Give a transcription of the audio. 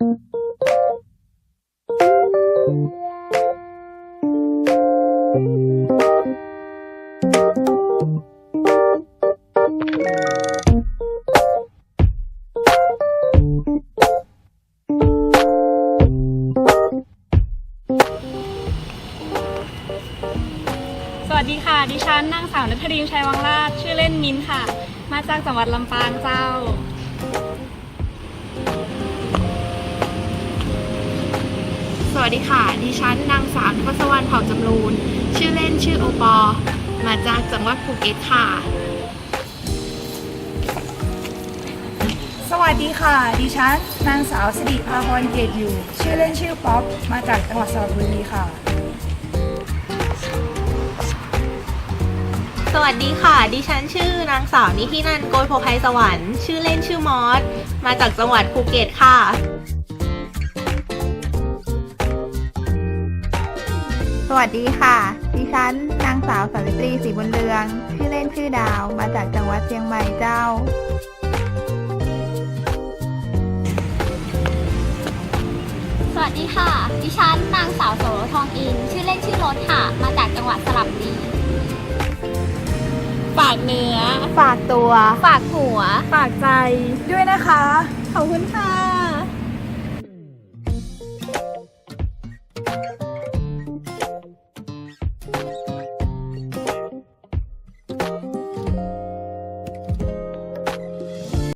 สวัสดีค่ะ ดิฉันนางสาวนัทรินชัยวังราช ชื่อเล่นมิ้นค่ะ มาจากจังหวัดลำปางเจ้า วัสดีค่ะ ดิฉันนางสาวนพศวรรณเผ่าจำรูน ชื่อเล่นชื่อโอปอ มาจากจังหวัดภูเก็ตค่ะ สวัสดีค่ะ ดิฉันนางสาวสิริภาพรเกตอยู่ ชื่อเล่นชื่อป๊อป มาจากจังหวัดสระบุรีค่ะ สวัสดีค่ะ ดิฉันชื่อนางสาวนิธินันท์โกยโพไพสวรรค์ ชื่อเล่นชื่อมอส มาจากจังหวัดภูเก็ตค่ะ สวัสดีค่ะ ดิฉัน นางสาวสาวิตรีศรีบุญเรือง ชื่อเล่นชื่อดาว มาจากจังหวัดเชียงใหม่เจ้า สวัสดีค่ะ ดิฉัน นางสาวโสรทองอิน ชื่อเล่นชื่อรถค่ะ มาจากจังหวัดสระบุรี ฝากเนื้อ ฝากตัว ฝากหัว ฝากใจ ด้วยนะคะ ขอบคุณค่ะ